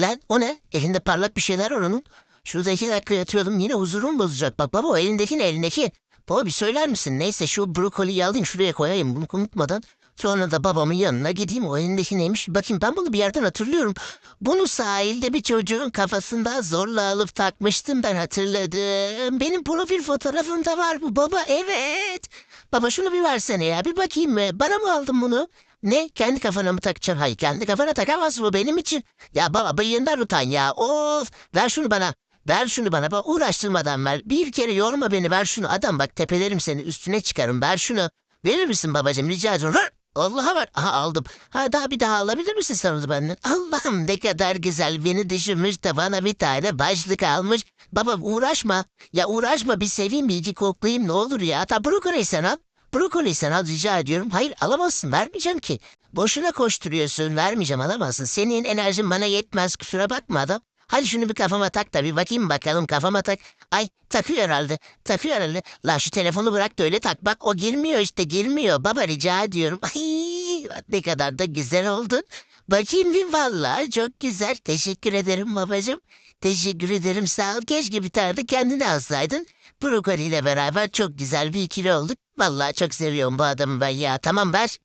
Lan o ne? Elinde parlak bir şeyler var onun. Şurada iki dakika yatıyordum yine huzurum bozacak. Bak baba o elindeki ne elindeki? Baba bir söyler misin? Neyse şu brokoliyi alayım şuraya koyayım bunu unutmadan. Sonra da babamın yanına gideyim o elindeki neymiş bakayım ben bunu bir yerden hatırlıyorum. Bunu sahilde bir çocuğun kafasında zorla alıp takmıştım ben hatırladım. Benim profil fotoğrafımda var bu baba evet. Baba şunu bir versene ya bir bakayım mı? Bana mı aldın bunu? Ne? Kendi kafana mı takacaksın? Hayır kendi kafana takamaz bu benim için. Ya baba bıyığından utan ya. Of ver şunu bana. Ver şunu bana bak uğraştırmadan ver. Bir kere yorma beni ver şunu. Adam bak tepelerim seni üstüne çıkarım ver şunu. Verir misin babacığım rica ediyorum. Allah'a var. Aha aldım. Ha daha bir daha alabilir misin sen onu benden? Allah'ım ne kadar güzel beni düşünmüş de bana bir tane başlık almış. Baba uğraşma. Ya uğraşma bir seveyim bir iki koklayayım ne olur ya. Ta brokoli sen al. Brokoli sen al rica ediyorum. Hayır alamazsın vermeyeceğim ki. Boşuna koşturuyorsun vermeyeceğim alamazsın. Senin enerjin bana yetmez kusura bakma adam. Hadi şunu bir kafama tak da bir bakayım bakalım kafama tak. Ay takıyor herhalde. Takıyor herhalde. La şu telefonu bırak da öyle tak. Bak o girmiyor işte girmiyor. Baba rica ediyorum. Ay ne kadar da güzel oldun. Bakayım bir vallahi çok güzel. Teşekkür ederim babacığım. Teşekkür ederim sağ ol. Keşke bir tane de kendine alsaydın. Brokoli ile beraber çok güzel bir ikili olduk. Vallahi çok seviyorum bu adamı ben ya. Tamam ver.